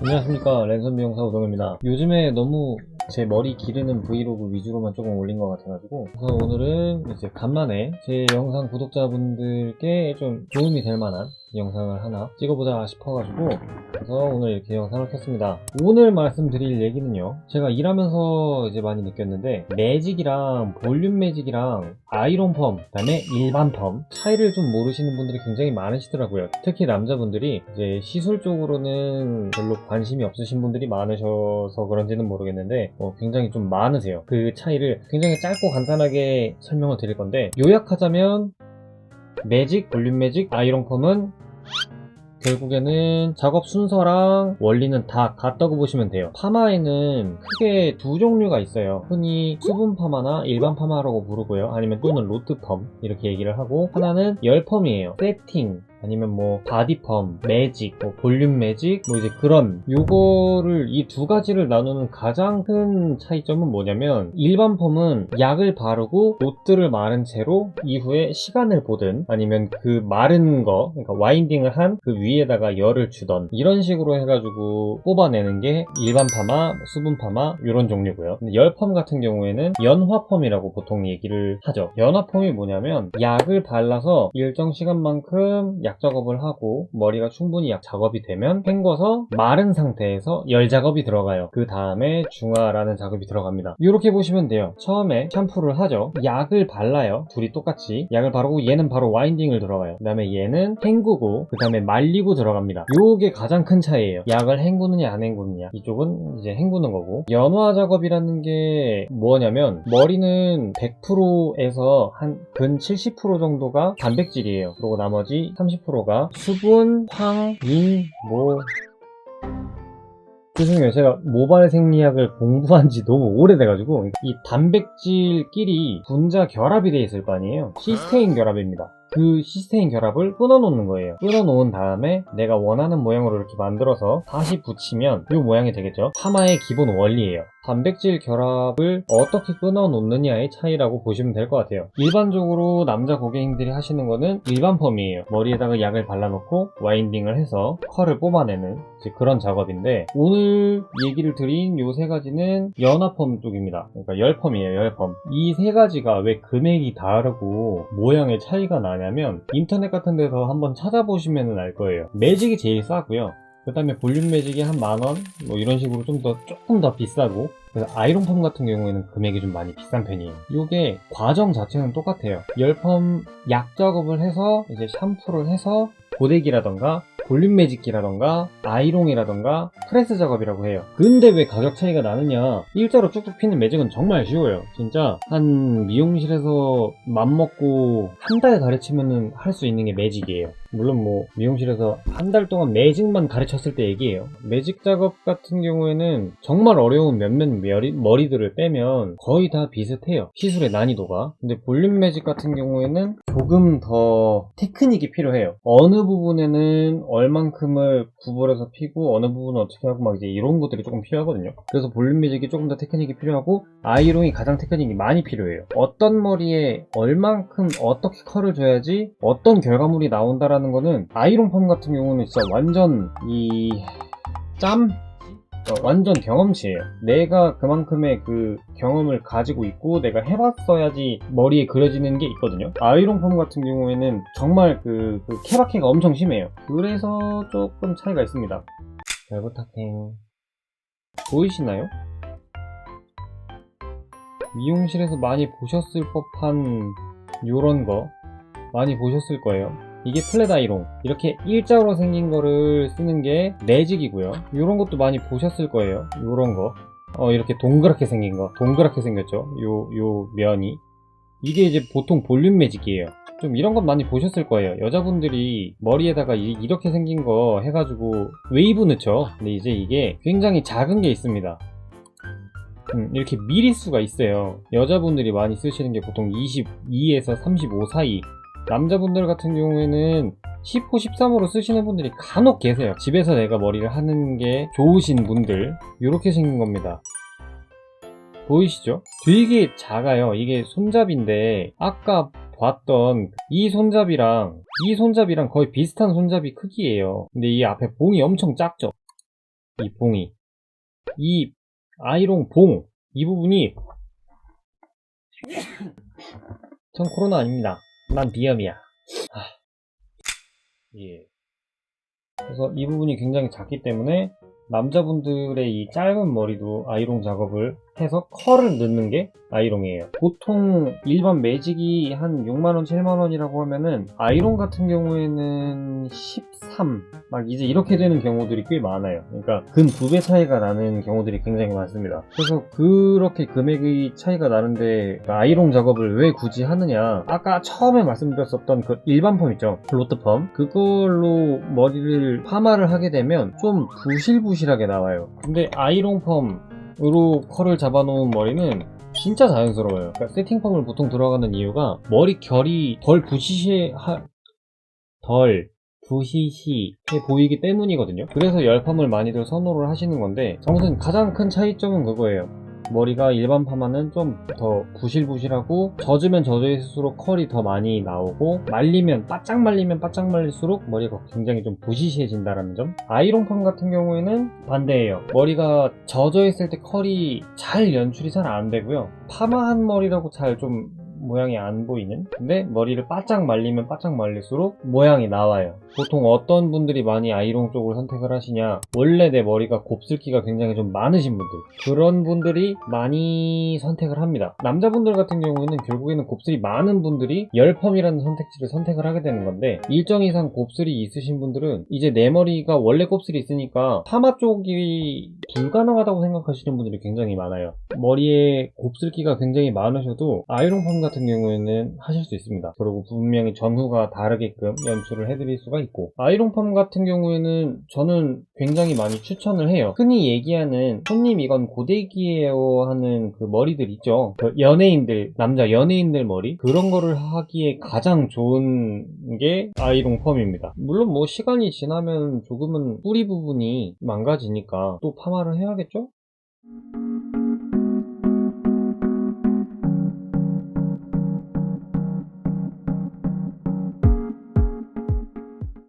안녕하십니까. 랜선 미용사 우동입니다. 요즘에 너무 제 머리 기르는 브이로그 위주로만 조금 올린 것 같아가지고 그래서 오늘은 이제 간만에 제 영상 구독자분들께 좀 도움이 될 만한 영상을 하나 찍어보자 싶어가지고 그래서 오늘 이렇게 영상을 켰습니다. 오늘 말씀드릴 얘기는요. 제가 일하면서 이제 많이 느꼈는데 매직이랑 볼륨 매직이랑 아이론 펌 그다음에 일반 펌 차이를 좀 모르시는 분들이 굉장히 많으시더라고요. 특히 남자분들이 이제 시술 쪽으로는 별로 관심이 없으신 분들이 많으셔서 그런지는 모르겠는데 어, 굉장히 좀 많으세요. 그 차이를 굉장히 짧고 간단하게 설명을 드릴 건데 요약하자면 매직, 볼륨 매직, 아이론 펌은 결국에는 작업 순서랑 원리는 다 같다고 보시면 돼요. 파마에는 크게 두 종류가 있어요. 흔히 수분 파마나 일반 파마라고 부르고요. 아니면 또는 로트 펌 이렇게 얘기를 하고 하나는 열 펌이에요. 세팅 아니면 뭐 바디펌, 매직, 뭐 볼륨 매직, 뭐 이제 그런 요거를 이 두 가지를 나누는 가장 큰 차이점은 뭐냐면 일반 펌은 약을 바르고 로트를 마른 채로 이후에 시간을 보든 아니면 그 마른 거, 그러니까 와인딩을 한 그 위에다가 열을 주던 이런 식으로 해가지고 뽑아내는 게 일반 파마, 수분 파마 이런 종류고요. 근데 열펌 같은 경우에는 연화펌이라고 보통 얘기를 하죠. 연화펌이 뭐냐면 약을 발라서 일정 시간만큼 약 작업을 하고 머리가 충분히 약 작업이 되면 헹궈서 마른 상태에서 열 작업이 들어가요. 그 다음에 중화라는 작업이 들어갑니다. 이렇게 보시면 돼요. 처음에 샴푸를 하죠. 약을 발라요. 둘이 똑같이 약을 바르고 얘는 바로 와인딩을 들어가요. 그 다음에 얘는 헹구고 그 다음에 말리고 들어갑니다. 요게 가장 큰 차이예요. 약을 헹구느냐 안 헹구느냐 이쪽은 이제 헹구는 거고 연화 작업이라는 게 뭐냐면 머리는 100%에서 한 근 70% 정도가 단백질이에요. 그리고 나머지 30%가 수분, 황, 인, 뭐 죄송해요. 제가 모발 생리학을 공부한 지 너무 오래돼가지고 이 단백질끼리 분자 결합이 돼 있을 거 아니에요. 시스테인 결합입니다. 그 시스테인 결합을 끊어놓는 거예요. 끊어놓은 다음에 내가 원하는 모양으로 이렇게 만들어서 다시 붙이면 이 모양이 되겠죠. 파마의 기본 원리예요. 단백질 결합을 어떻게 끊어놓느냐의 차이라고 보시면 될 것 같아요. 일반적으로 남자 고객님들이 하시는 거는 일반 펌이에요. 머리에다가 약을 발라놓고 와인딩을 해서 컬을 뽑아내는 그런 작업인데 오늘 얘기를 드린 요 세 가지는 연화펌 쪽입니다. 그러니까 열펌이에요, 열펌. 이 세 가지가 왜 금액이 다르고 모양의 차이가 나냐면 인터넷 같은 데서 한번 찾아보시면 알 거예요. 매직이 제일 싸고요. 그 다음에 볼륨 매직이 한 만원? 뭐 이런 식으로 좀 더, 조금 더 비싸고. 그래서 아이론펌 같은 경우에는 금액이 좀 많이 비싼 편이에요. 이게 과정 자체는 똑같아요. 열펌 약 작업을 해서 이제 샴푸를 해서 고데기라던가 볼륨 매직기라던가 아이롱이라던가 프레스 작업이라고 해요. 근데 왜 가격 차이가 나느냐? 일자로 쭉쭉 피는 매직은 정말 쉬워요. 진짜 한 미용실에서 맘먹고 한 달 가르치면은 할 수 있는 게 매직이에요. 물론 뭐 미용실에서 한 달 동안 매직만 가르쳤을 때 얘기예요. 매직 작업 같은 경우에는 정말 어려운 몇몇 머리, 머리들을 빼면 거의 다 비슷해요. 시술의 난이도가. 근데 볼륨 매직 같은 경우에는 조금 더 테크닉이 필요해요. 어느 부분에는 얼만큼을 구부려서 피고 어느 부분은 어떻게 하고 막 이제 이런 것들이 조금 필요하거든요. 그래서 볼륨 매직이 조금 더 테크닉이 필요하고 아이롱이 가장 테크닉이 많이 필요해요. 어떤 머리에 얼만큼 어떻게 컬을 줘야지 어떤 결과물이 나온다라는 거는 아이롱 펌 같은 경우는 진짜 완전 이 짬? 어, 완전 경험치예요. 내가 그만큼의 그 경험을 가지고 있고 내가 해봤어야지 머리에 그려지는 게 있거든요. 아이롱 펌 같은 경우에는 정말 그, 그 케바케가 엄청 심해요. 그래서 조금 차이가 있습니다. 잘 부탁해. 보이시나요? 미용실에서 많이 보셨을 법한 요런 거 많이 보셨을 거예요. 이게 플랫 아이롱. 이렇게 일자로 생긴 거를 쓰는 게 매직이고요. 이런 것도 많이 보셨을 거예요. 요런 거. 어, 이렇게 동그랗게 생긴 거. 동그랗게 생겼죠? 요, 요 면이. 이게 이제 보통 볼륨 매직이에요. 좀 이런 건 많이 보셨을 거예요. 여자분들이 머리에다가 이, 이렇게 생긴 거 해가지고 웨이브 넣죠? 근데 이제 이게 굉장히 작은 게 있습니다. 음, 이렇게 미리수가 있어요. 여자분들이 많이 쓰시는 게 보통 22에서 35 사이 남자분들 같은 경우에는 10호, 13호로 쓰시는 분들이 간혹 계세요. 집에서 내가 머리를 하는 게 좋으신 분들 이렇게 생긴 겁니다. 보이시죠? 되게 작아요. 이게 손잡인데 아까 봤던 이 손잡이랑 이 손잡이랑 거의 비슷한 손잡이 크기예요. 근데 이 앞에 봉이 엄청 작죠? 이 봉이. 이 아이롱 봉, 이 부분이 전 코로나 아닙니다. 난 비염이야. 하, 예. 그래서 이 부분이 굉장히 작기 때문에 남자분들의 이 짧은 머리도 아이롱 작업을 해서 컬을 넣는 게 아이롱이에요. 보통 일반 매직이 한 6만원, 7만원이라고 하면은 아이롱 같은 경우에는 13, 막 이제 이렇게 되는 경우들이 꽤 많아요. 그러니까 근 두 배 차이가 나는 경우들이 굉장히 많습니다. 그래서 그렇게 금액의 차이가 나는데 아이롱 작업을 왜 굳이 하느냐. 아까 처음에 말씀드렸었던 그 일반 펌 있죠. 로트 펌. 그걸로 머리를 파마를 하게 되면 좀 부실부실하게 나와요. 근데 아이롱 펌 으로 컬을 잡아놓은 머리는 진짜 자연스러워요. 그러니까 세팅펌을 보통 들어가는 이유가 머리 결이 덜 부시시해 덜 부시시해 보이기 때문이거든요. 그래서 열펌을 많이들 선호를 하시는 건데 아무튼 가장 큰 차이점은 그거예요. 머리가 일반 파마는 좀 더 부실부실하고 젖으면 젖을수록 컬이 더 많이 나오고 말리면 바짝 말리면 바짝 말릴수록 머리가 굉장히 좀 부시시해진다는 점. 아이롱 펌 같은 경우에는 반대예요. 머리가 젖어 있을 때 컬이 잘 연출이 잘 안 되고요. 파마한 머리라고 잘 좀 모양이 안 보이는? 근데 머리를 바짝 말리면 바짝 말릴수록 모양이 나와요. 보통 어떤 분들이 많이 아이롱 쪽을 선택을 하시냐? 원래 내 머리가 곱슬기가 굉장히 좀 많으신 분들. 그런 분들이 많이 선택을 합니다. 남자분들 같은 경우에는 결국에는 곱슬이 많은 분들이 열펌이라는 선택지를 선택을 하게 되는 건데 일정 이상 곱슬이 있으신 분들은 이제 내 머리가 원래 곱슬이 있으니까 파마 쪽이 불가능하다고 생각하시는 분들이 굉장히 많아요. 머리에 곱슬기가 굉장히 많으셔도 아이롱 펌 같은 경우에는 하실 수 있습니다. 그리고 분명히 전후가 다르게끔 연출을 해드릴 수가 있고. 아이롱 펌 같은 경우에는 저는 굉장히 많이 추천을 해요. 흔히 얘기하는 손님 이건 고데기예요 하는 그 머리들 있죠? 그 연예인들 남자 연예인들 머리? 그런 거를 하기에 가장 좋은 게 아이롱 펌입니다. 물론 뭐 시간이 지나면 조금은 뿌리 부분이 망가지니까 또 파마 를 해야겠죠?